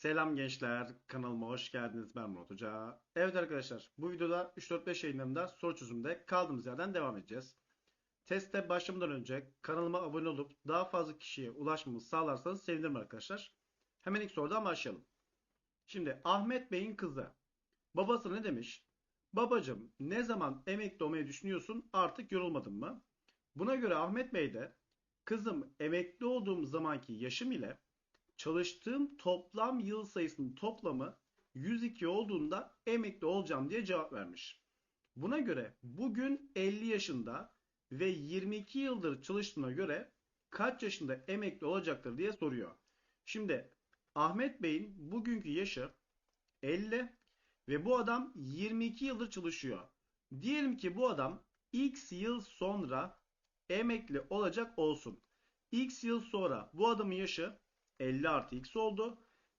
Selam gençler, kanalıma hoş geldiniz. Ben Murat Hoca. Evet arkadaşlar, bu videoda 3-4-5 yayınlarında soru çözümünde kaldığımız yerden devam edeceğiz. Teste başlamadan önce kanalıma abone olup daha fazla kişiye ulaşmamı sağlarsanız sevinirim arkadaşlar. Hemen ilk sorudan başlayalım. Şimdi Ahmet Bey'in kızı. Babası ne demiş? Babacım ne zaman emekli olmayı düşünüyorsun artık yorulmadın mı? Buna göre Ahmet Bey de kızım emekli olduğum zamanki yaşım ile çalıştığım toplam yıl sayısının toplamı 102 olduğunda emekli olacağım diye cevap vermiş. Buna göre bugün 50 yaşında ve 22 yıldır çalıştığına göre kaç yaşında emekli olacaktır diye soruyor. Şimdi Ahmet Bey'in bugünkü yaşı 50 ve bu adam 22 yıldır çalışıyor. Diyelim ki bu adam X yıl sonra emekli olacak olsun. X yıl sonra bu adamın yaşı 50 artı X oldu.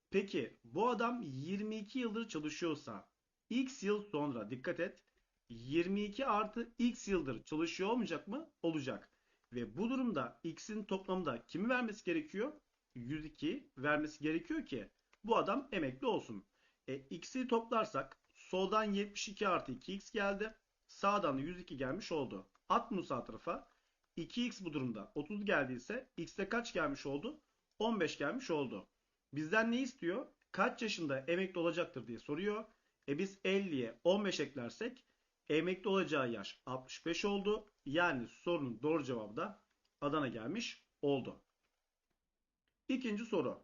Peki bu adam 22 yıldır çalışıyorsa X yıl sonra dikkat et 22 artı X yıldır çalışıyor olmayacak mı? Olacak. Ve bu durumda X'in toplamında kimi vermesi gerekiyor? 102 vermesi gerekiyor ki bu adam emekli olsun. E, X'i toplarsak soldan 72 artı 2X geldi. Sağdan da 102 gelmiş oldu. At bunu sağ tarafa. 2X bu durumda 30 geldiyse X'te kaç gelmiş oldu? 15 gelmiş oldu. Bizden ne istiyor? Kaç yaşında emekli olacaktır diye soruyor. E biz 50'ye 15 eklersek emekli olacağı yaş 65 oldu. Yani sorunun doğru cevabı da Adana gelmiş oldu. İkinci soru.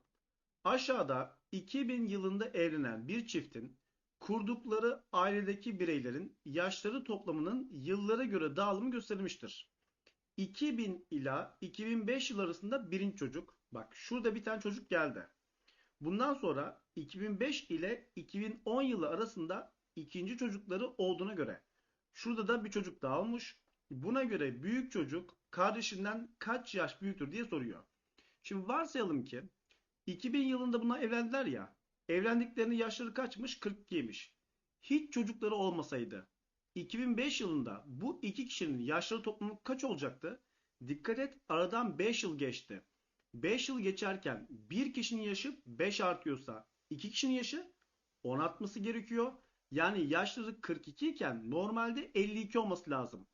Aşağıda 2000 yılında evlenen bir çiftin kurdukları ailedeki bireylerin yaşları toplamının yıllara göre dağılımı gösterilmiştir. 2000 ila 2005 yıl arasında birinci çocuk. Bak şurada bir tane çocuk geldi. Bundan sonra 2005 ile 2010 yılı arasında ikinci çocukları olduğuna göre şurada da bir çocuk daha olmuş. Buna göre büyük çocuk kardeşinden kaç yaş büyüktür diye soruyor. Şimdi varsayalım ki 2000 yılında bunlar evlendiler ya. Evlendiklerinin yaşları kaçmış? 42'ymiş. Hiç çocukları olmasaydı 2005 yılında bu iki kişinin yaşları toplamı kaç olacaktı? Dikkat et aradan 5 yıl geçti. 5 yıl geçerken bir kişinin yaşı 5 artıyorsa iki kişinin yaşı 10 artması gerekiyor. Yani yaşları 42 iken normalde 52 olması lazım.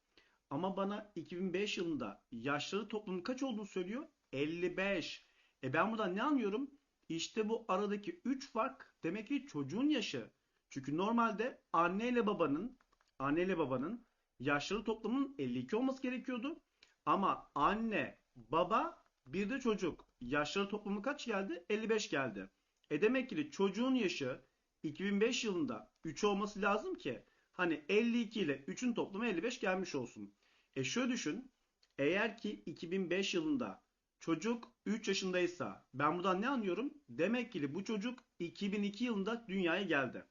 Ama bana 2005 yılında yaşları toplamı kaç olduğunu söylüyor? 55. E ben buradan ne anlıyorum? İşte bu aradaki 3 fark demek ki çocuğun yaşı. Çünkü normalde anne ile babanın anne ile babanın yaşları toplamının 52 olması gerekiyordu. Ama anne, baba, bir de çocuk. Yaşları toplamı kaç geldi? 55 geldi. E demek ki çocuğun yaşı 2005 yılında 3 olması lazım ki hani 52 ile 3'ün toplamı 55 gelmiş olsun. E şöyle düşün. Eğer ki 2005 yılında çocuk 3 yaşındaysa ben buradan ne anlıyorum? Demek ki bu çocuk 2002 yılında dünyaya geldi.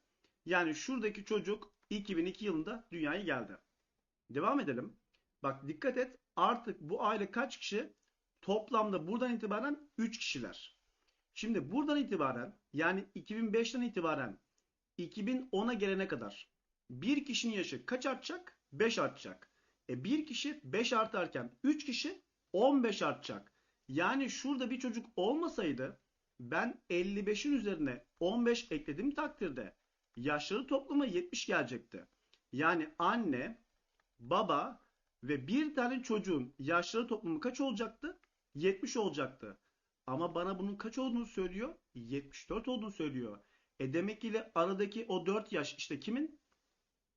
Yani şuradaki çocuk 2002 yılında dünyaya geldi. Devam edelim. Bak dikkat et artık bu aile kaç kişi? Toplamda buradan itibaren 3 kişiler. Şimdi buradan itibaren yani 2005'ten itibaren 2010'a gelene kadar bir kişinin yaşı kaç artacak? 5 artacak. E bir kişi 5 artarken 3 kişi 15 artacak. Yani şurada bir çocuk olmasaydı ben 55'in üzerine 15 eklediğim takdirde yaşları toplamı 70 gelecekti. Yani anne, baba ve bir tane çocuğun yaşları toplamı kaç olacaktı? 70 olacaktı. Ama bana bunun kaç olduğunu söylüyor? 74 olduğunu söylüyor. E demek ki aradaki o 4 yaş işte kimin?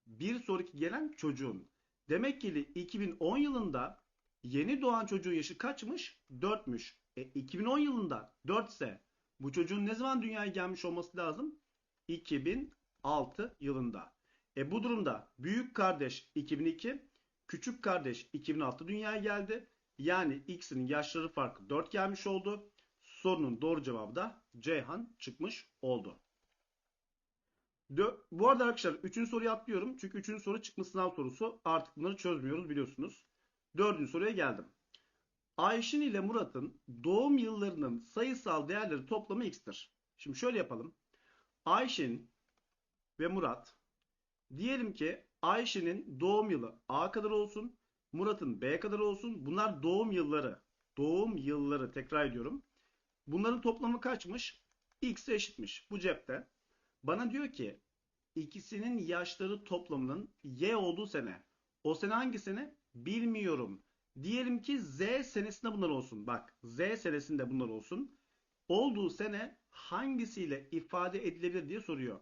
Bir sonraki gelen çocuğun. Demek ki 2010 yılında yeni doğan çocuğun yaşı kaçmış? 4'müş. E 2010 yılında 4 ise bu çocuğun ne zaman dünyaya gelmiş olması lazım? 2006 yılında. E bu durumda büyük kardeş 2002, küçük kardeş 2006 dünyaya geldi. Yani X'in yaşları farkı 4 gelmiş oldu. Sorunun doğru cevabı da Ceyhan çıkmış oldu. Bu arada arkadaşlar 3. soruyu atlıyorum. Çünkü 3. soru çıkmış sınav sorusu. Artık bunları çözmüyoruz biliyorsunuz. 4. soruya geldim. Ayşin ile Murat'ın doğum yıllarının sayısal değerleri toplamı x'tir. Şimdi şöyle yapalım. Ayşin ve Murat diyelim ki Ayşe'nin doğum yılı A kadar olsun. Murat'ın B kadar olsun. Bunlar doğum yılları. Doğum yılları tekrar ediyorum. Bunların toplamı kaçmış? X eşitmiş. Bu cepte. Bana diyor ki ikisinin yaşları toplamının Y olduğu sene. O sene hangi sene? Bilmiyorum. Diyelim ki Z senesinde bunlar olsun. Bak Z senesinde bunlar olsun. Olduğu sene hangisiyle ifade edilebilir diye soruyor.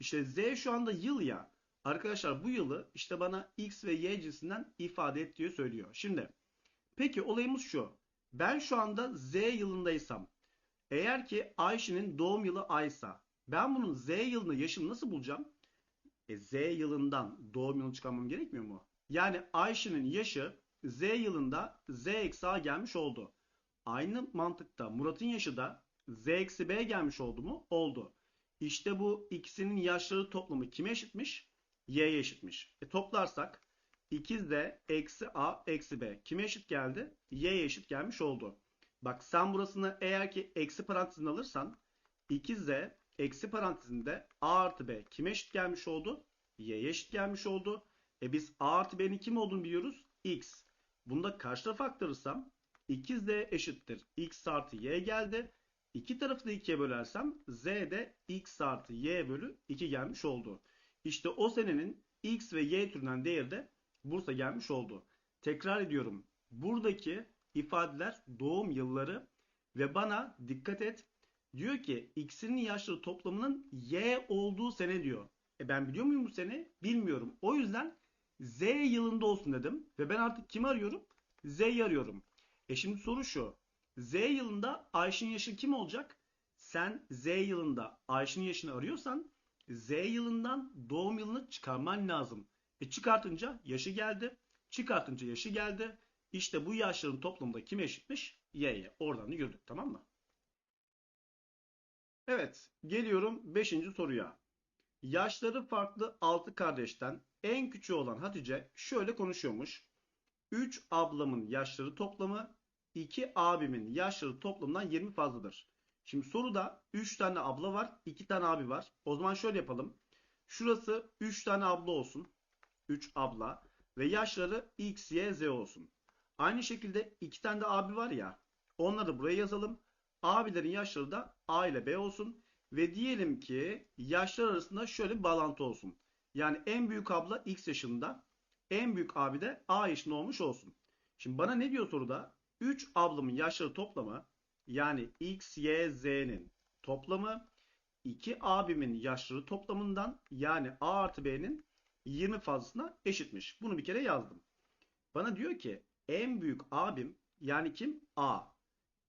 İşte Z şu anda yıl ya. Arkadaşlar bu yılı işte bana X ve Y cinsinden ifade et diye söylüyor. Şimdi peki olayımız şu. Ben şu anda Z yılındaysam eğer ki Ayşe'nin doğum yılı Aysa ben bunun Z yılını yaşını nasıl bulacağım? E, Z yılından doğum yılını çıkarmam gerekmiyor mu? Yani Ayşe'nin yaşı Z yılında Z eksi A gelmiş oldu. Aynı mantıkta Murat'ın yaşı da Z eksi B gelmiş oldu mu? Oldu. İşte bu ikisinin yaşları toplamı kime eşitmiş? Y'ye eşitmiş. E toplarsak 2Z eksi A eksi B kime eşit geldi? Y'ye eşit gelmiş oldu. Bak sen burasını eğer ki eksi parantezine alırsan 2Z eksi parantezinde A artı B kime eşit gelmiş oldu? Y'ye eşit gelmiş oldu. E biz A artı B'nin kim olduğunu biliyoruz? X. Bunda karşı tarafa aktarırsam 2Z eşittir. X artı Y geldi. İki tarafı da 2'ye bölersem Z de X artı Y bölü 2 gelmiş oldu. İşte o senenin X ve Y türünden değeri de Bursa gelmiş oldu. Tekrar ediyorum. Buradaki ifadeler doğum yılları ve bana dikkat et. Diyor ki X'in yaşları toplamının Y olduğu sene diyor. E ben biliyor muyum bu sene? Bilmiyorum. O yüzden Z yılında olsun dedim. Ve ben artık kimi arıyorum? Z'yi arıyorum. E şimdi soru şu. Z yılında Ayşe'nin yaşı kim olacak? Sen Z yılında Ayşe'nin yaşını arıyorsan Z yılından doğum yılını çıkarman lazım. E çıkartınca yaşı geldi. Çıkartınca yaşı geldi. İşte bu yaşların toplamında kime eşitmiş? Y'ye. Oradan da gördük tamam mı? Evet geliyorum 5. soruya. Yaşları farklı 6 kardeşten en küçüğü olan Hatice şöyle konuşuyormuş. 3 ablamın yaşları toplamı 2 abimin yaşları toplamından 20 fazladır. Şimdi soruda 3 tane abla var 2 tane abi var. O zaman şöyle yapalım. Şurası 3 tane abla olsun. 3 abla ve yaşları x, y, z olsun. Aynı şekilde 2 tane de abi var ya. Onları buraya yazalım. Abilerin yaşları da a ile b olsun. Ve diyelim ki yaşlar arasında şöyle bir bağlantı olsun. Yani en büyük abla x yaşında. En büyük abi de a yaşında olmuş olsun. Şimdi bana ne diyor soruda? 3 ablamın yaşları toplamı yani x, y, z'nin toplamı 2 abimin yaşları toplamından yani a artı b'nin 20 fazlasına eşitmiş. Bunu bir kere yazdım. Bana diyor ki en büyük abim yani kim? A.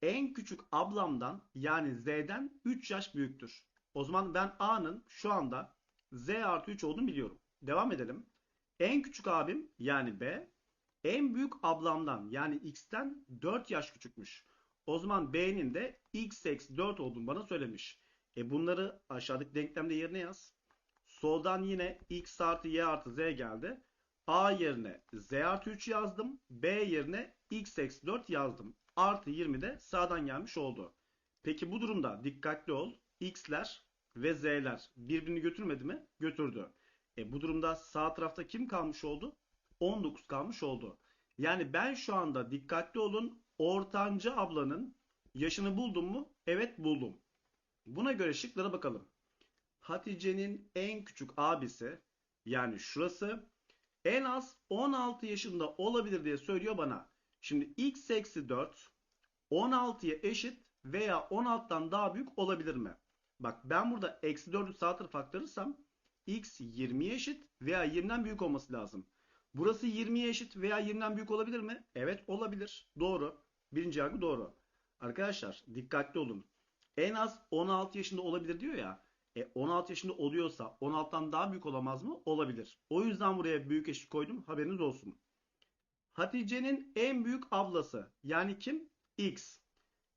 En küçük ablamdan yani Z'den 3 yaş büyüktür. O zaman ben A'nın şu anda Z artı 3 olduğunu biliyorum. Devam edelim. En küçük abim yani B en büyük ablamdan yani X'ten 4 yaş küçükmüş. O zaman B'nin de X eksi 4 olduğunu bana söylemiş. E bunları aşağıdaki denklemde yerine yaz. Soldan yine X artı Y artı Z geldi. A yerine Z artı 3 yazdım. B yerine X eksi 4 yazdım. Artı 20 de sağdan gelmiş oldu. Peki bu durumda dikkatli ol. X'ler ve Z'ler birbirini götürmedi mi? Götürdü. E bu durumda sağ tarafta kim kalmış oldu? 19 kalmış oldu. Yani ben şu anda dikkatli olun ortanca ablanın yaşını buldum mu? Evet buldum. Buna göre şıklara bakalım. Hatice'nin en küçük abisi yani şurası en az 16 yaşında olabilir diye söylüyor bana. Şimdi x eksi 4 16'ya eşit veya 16'dan daha büyük olabilir mi? Bak ben burada eksi 4'ü sağ tarafa aktarırsam x 20'ye eşit veya 20'den büyük olması lazım. Burası 20'ye eşit veya 20'den büyük olabilir mi? Evet olabilir. Doğru. Birinci yargı doğru. Arkadaşlar dikkatli olun. En az 16 yaşında olabilir diyor ya. E 16 yaşında oluyorsa 16'dan daha büyük olamaz mı? Olabilir. O yüzden buraya büyük eşit koydum. Haberiniz olsun. Hatice'nin en büyük ablası yani kim? X.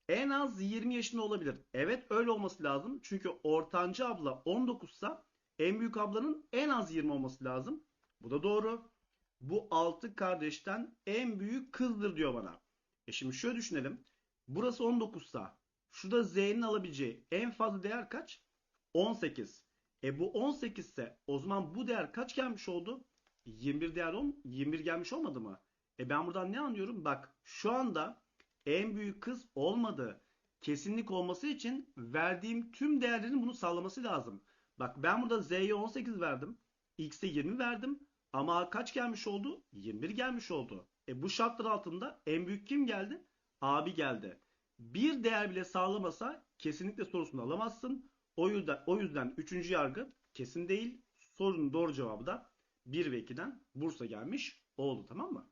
En az 20 yaşında olabilir. Evet öyle olması lazım. Çünkü ortanca abla 19 ise en büyük ablanın en az 20 olması lazım. Bu da doğru. Bu 6 kardeşten en büyük kızdır diyor bana. E şimdi şöyle düşünelim. Burası 19 ise şurada Z'nin alabileceği en fazla değer kaç? 18. E bu 18 ise o zaman bu değer kaç gelmiş oldu? 21 değer 10, 21 gelmiş olmadı mı? E ben buradan ne anlıyorum? Bak şu anda en büyük kız olmadı. kesinlik olması için verdiğim tüm değerlerin bunu sağlaması lazım. Bak ben burada Z'ye 18 verdim. X'e 20 verdim. Ama kaç gelmiş oldu? 21 gelmiş oldu. E bu şartlar altında en büyük kim geldi? Abi geldi. Bir değer bile sağlamasa kesinlikle sorusunu alamazsın. O yüzden, o yüzden üçüncü yargı kesin değil. Sorunun doğru cevabı da 1 ve 2'den Bursa gelmiş oldu tamam mı?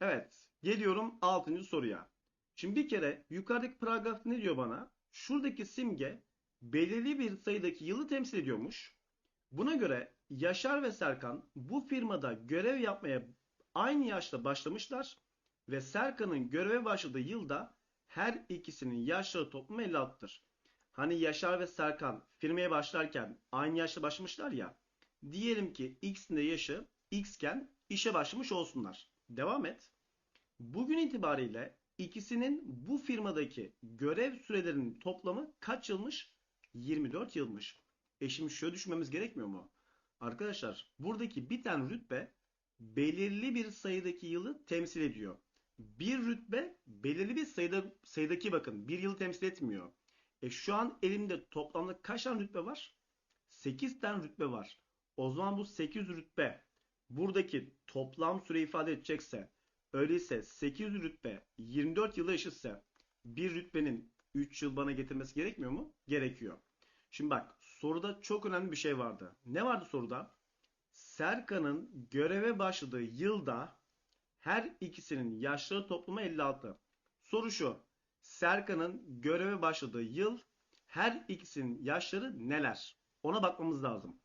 Evet geliyorum 6. soruya. Şimdi bir kere yukarıdaki paragraf ne diyor bana? Şuradaki simge belirli bir sayıdaki yılı temsil ediyormuş. Buna göre Yaşar ve Serkan bu firmada görev yapmaya aynı yaşta başlamışlar ve Serkan'ın göreve başladığı yılda her ikisinin yaşları toplamı 56'tır. Hani Yaşar ve Serkan firmaya başlarken aynı yaşta başlamışlar ya. Diyelim ki X'in de yaşı X iken işe başlamış olsunlar. Devam et. Bugün itibariyle ikisinin bu firmadaki görev sürelerinin toplamı kaç yılmış? 24 yılmış. E şimdi şöyle düşünmemiz gerekmiyor mu? Arkadaşlar buradaki bir tane rütbe belirli bir sayıdaki yılı temsil ediyor. Bir rütbe belirli bir sayıda, sayıdaki bakın bir yılı temsil etmiyor. E şu an elimde toplamda kaç tane rütbe var? 8 tane rütbe var. O zaman bu 8 rütbe buradaki toplam süre ifade edecekse öyleyse 8 rütbe 24 yıla eşitse bir rütbenin 3 yıl bana getirmesi gerekmiyor mu? Gerekiyor. Şimdi bak soruda çok önemli bir şey vardı. Ne vardı soruda? Serkan'ın göreve başladığı yılda her ikisinin yaşları toplamı 56. Soru şu. Serkan'ın göreve başladığı yıl her ikisinin yaşları neler? Ona bakmamız lazım.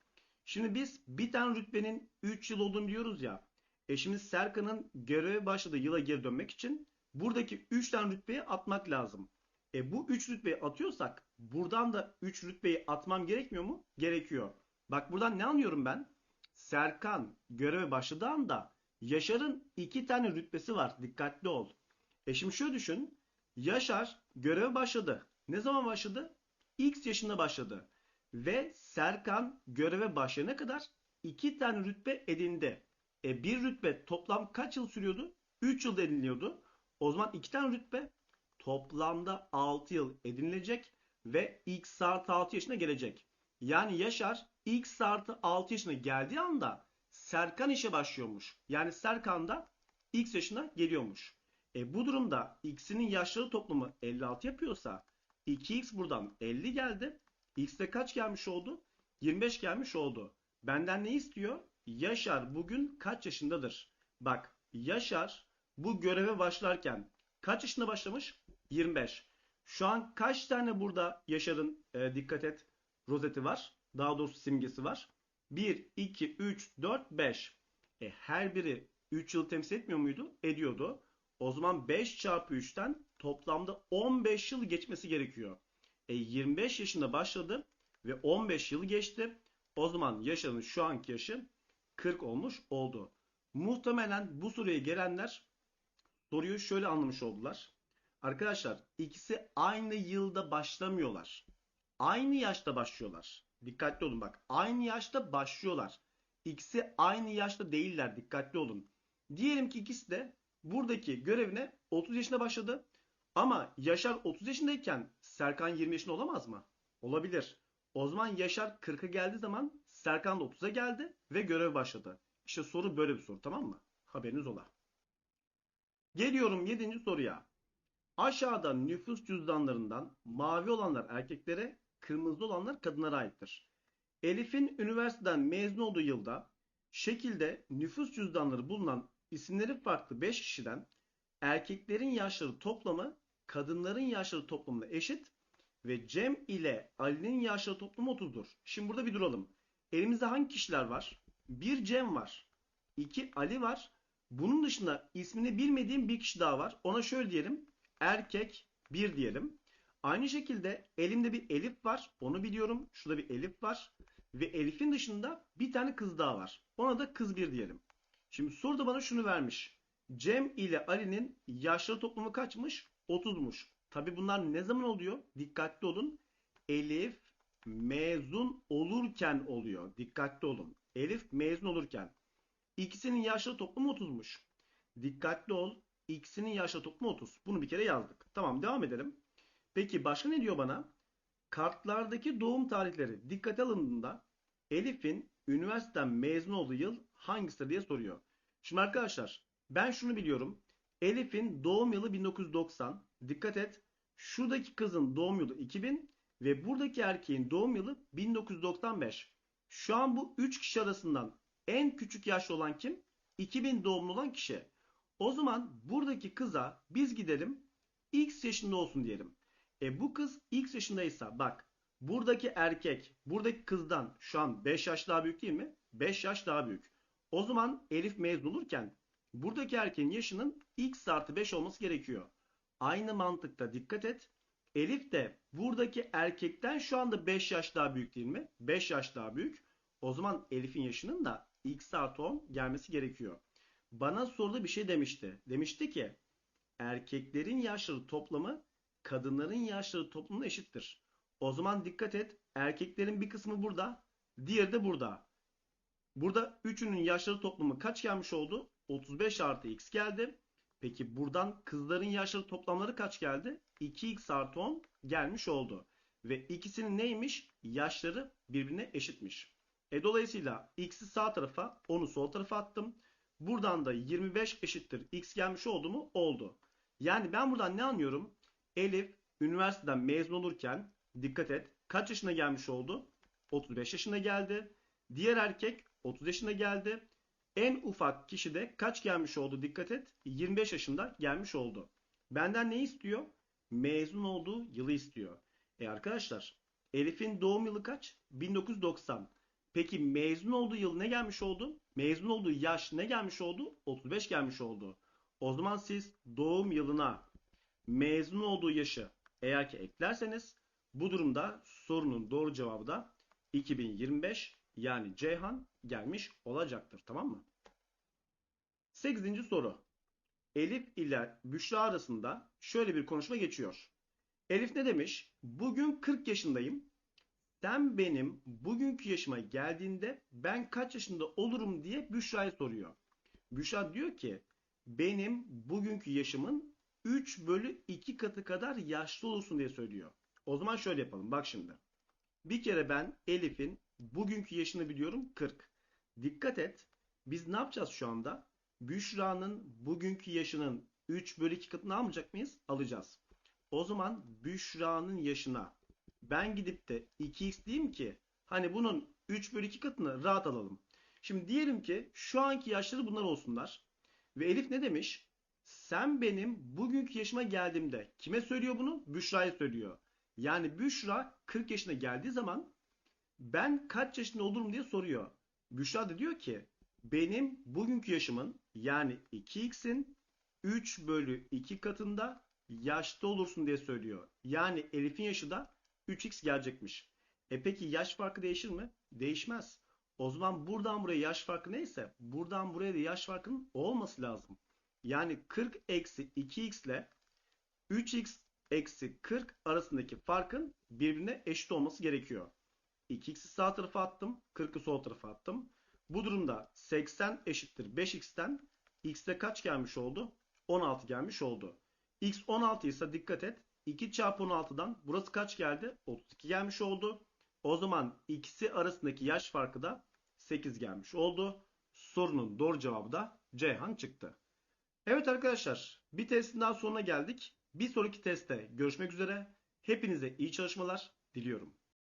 Şimdi biz bir tane rütbenin 3 yıl olduğunu biliyoruz ya. E şimdi Serkan'ın göreve başladığı yıla geri dönmek için buradaki 3 tane rütbeyi atmak lazım. E bu 3 rütbeyi atıyorsak buradan da 3 rütbeyi atmam gerekmiyor mu? Gerekiyor. Bak buradan ne anlıyorum ben? Serkan göreve başladığı anda Yaşar'ın 2 tane rütbesi var. Dikkatli ol. E şimdi şöyle düşün. Yaşar göreve başladı. Ne zaman başladı? X yaşında başladı. Ve Serkan göreve başlayana kadar 2 tane rütbe edindi. E bir rütbe toplam kaç yıl sürüyordu? 3 yıl ediniliyordu. O zaman 2 tane rütbe toplamda 6 yıl edinilecek ve X artı 6 yaşına gelecek. Yani Yaşar X artı 6 yaşına geldiği anda Serkan işe başlıyormuş. Yani Serkan da X yaşına geliyormuş. E bu durumda X'inin yaşları toplamı 56 yapıyorsa 2X buradan 50 geldi. X'te kaç gelmiş oldu? 25 gelmiş oldu. Benden ne istiyor? Yaşar bugün kaç yaşındadır? Bak Yaşar bu göreve başlarken kaç yaşında başlamış? 25. Şu an kaç tane burada Yaşar'ın e, dikkat et rozeti var? Daha doğrusu simgesi var. 1, 2, 3, 4, 5. E, her biri 3 yıl temsil etmiyor muydu? Ediyordu. O zaman 5 çarpı 3'ten toplamda 15 yıl geçmesi gerekiyor. E, 25 yaşında başladı ve 15 yıl geçti. O zaman Yaşar'ın şu anki yaşı 40 olmuş oldu. Muhtemelen bu soruya gelenler soruyu şöyle anlamış oldular. Arkadaşlar ikisi aynı yılda başlamıyorlar. Aynı yaşta başlıyorlar. Dikkatli olun bak. Aynı yaşta başlıyorlar. İkisi aynı yaşta değiller. Dikkatli olun. Diyelim ki ikisi de buradaki görevine 30 yaşında başladı. Ama Yaşar 30 yaşındayken Serkan 20 yaşında olamaz mı? Olabilir. O zaman Yaşar 40'a geldiği zaman Serkan da 30'a geldi ve görev başladı. İşte soru böyle bir soru tamam mı? Haberiniz ola. Geliyorum 7. soruya. Aşağıda nüfus cüzdanlarından mavi olanlar erkeklere, kırmızı olanlar kadınlara aittir. Elif'in üniversiteden mezun olduğu yılda şekilde nüfus cüzdanları bulunan isimleri farklı 5 kişiden erkeklerin yaşları toplamı kadınların yaşları toplamına eşit ve Cem ile Ali'nin yaşları toplamı 30'dur. Şimdi burada bir duralım. Elimizde hangi kişiler var? Bir Cem var. iki Ali var. Bunun dışında ismini bilmediğim bir kişi daha var. Ona şöyle diyelim. Erkek 1 diyelim. Aynı şekilde elimde bir Elif var. Onu biliyorum. Şurada bir Elif var. Ve Elif'in dışında bir tane kız daha var. Ona da kız 1 diyelim. Şimdi soruda bana şunu vermiş. Cem ile Ali'nin yaşları toplamı kaçmış? 30'muş. Tabi bunlar ne zaman oluyor? Dikkatli olun. Elif mezun olurken oluyor. Dikkatli olun. Elif mezun olurken. İkisinin yaşları toplamı 30'muş. Dikkatli ol. İkisinin yaşları toplamı 30. Bunu bir kere yazdık. Tamam devam edelim. Peki başka ne diyor bana? Kartlardaki doğum tarihleri dikkate alındığında Elif'in üniversiteden mezun olduğu yıl hangisidir diye soruyor. Şimdi arkadaşlar ben şunu biliyorum. Elif'in doğum yılı 1990. Dikkat et. Şuradaki kızın doğum yılı 2000 ve buradaki erkeğin doğum yılı 1995. Şu an bu 3 kişi arasından en küçük yaşlı olan kim? 2000 doğumlu olan kişi. O zaman buradaki kıza biz gidelim X yaşında olsun diyelim. E bu kız X yaşındaysa bak buradaki erkek buradaki kızdan şu an 5 yaş daha büyük değil mi? 5 yaş daha büyük. O zaman Elif mezun olurken buradaki erkeğin yaşının X artı 5 olması gerekiyor. Aynı mantıkta dikkat et. Elif de buradaki erkekten şu anda 5 yaş daha büyük değil mi? 5 yaş daha büyük. O zaman Elif'in yaşının da X artı 10 gelmesi gerekiyor. Bana soruda bir şey demişti. Demişti ki erkeklerin yaşları toplamı kadınların yaşları toplamına eşittir. O zaman dikkat et. Erkeklerin bir kısmı burada. Diğeri de burada. Burada üçünün yaşları toplamı kaç gelmiş oldu? 35 artı x geldi. Peki buradan kızların yaşları toplamları kaç geldi? 2x artı 10 gelmiş oldu. Ve ikisinin neymiş? Yaşları birbirine eşitmiş. E dolayısıyla x'i sağ tarafa 10'u sol tarafa attım. Buradan da 25 eşittir x gelmiş oldu mu? Oldu. Yani ben buradan ne anlıyorum? Elif üniversiteden mezun olurken dikkat et kaç yaşına gelmiş oldu? 35 yaşına geldi. Diğer erkek 30 yaşına geldi. En ufak kişi de kaç gelmiş oldu? Dikkat et. 25 yaşında gelmiş oldu. Benden ne istiyor? Mezun olduğu yılı istiyor. E arkadaşlar Elif'in doğum yılı kaç? 1990. Peki mezun olduğu yıl ne gelmiş oldu? Mezun olduğu yaş ne gelmiş oldu? 35 gelmiş oldu. O zaman siz doğum yılına mezun olduğu yaşı eğer ki eklerseniz bu durumda sorunun doğru cevabı da 2025 yani Ceyhan gelmiş olacaktır. Tamam mı? 8. soru. Elif ile Büşra arasında şöyle bir konuşma geçiyor. Elif ne demiş? Bugün 40 yaşındayım. Sen benim bugünkü yaşıma geldiğinde ben kaç yaşında olurum diye Büşra'ya soruyor. Büşra diyor ki benim bugünkü yaşımın 3 bölü 2 katı kadar yaşlı olursun diye söylüyor. O zaman şöyle yapalım. Bak şimdi. Bir kere ben Elif'in bugünkü yaşını biliyorum 40. Dikkat et. Biz ne yapacağız şu anda? Büşra'nın bugünkü yaşının 3 bölü 2 katını almayacak mıyız? Alacağız. O zaman Büşra'nın yaşına ben gidip de 2x diyeyim ki hani bunun 3 bölü 2 katını rahat alalım. Şimdi diyelim ki şu anki yaşları bunlar olsunlar. Ve Elif ne demiş? Sen benim bugünkü yaşıma geldiğimde kime söylüyor bunu? Büşra'ya söylüyor. Yani Büşra 40 yaşına geldiği zaman ben kaç yaşında olurum diye soruyor. Büşra da diyor ki benim bugünkü yaşımın yani 2x'in 3 bölü 2 katında yaşta olursun diye söylüyor. Yani Elif'in yaşı da 3x gelecekmiş. E peki yaş farkı değişir mi? Değişmez. O zaman buradan buraya yaş farkı neyse buradan buraya da yaş farkının olması lazım. Yani 40 eksi 2x ile 3x eksi 40 arasındaki farkın birbirine eşit olması gerekiyor. 2x'i sağ tarafa attım. 40'ı sol tarafa attım. Bu durumda 80 eşittir 5x'ten x'te kaç gelmiş oldu? 16 gelmiş oldu. x 16 ise dikkat et. 2 çarpı 16'dan burası kaç geldi? 32 gelmiş oldu. O zaman ikisi arasındaki yaş farkı da 8 gelmiş oldu. Sorunun doğru cevabı da Ceyhan çıktı. Evet arkadaşlar bir testin daha sonuna geldik. Bir sonraki testte görüşmek üzere. Hepinize iyi çalışmalar diliyorum.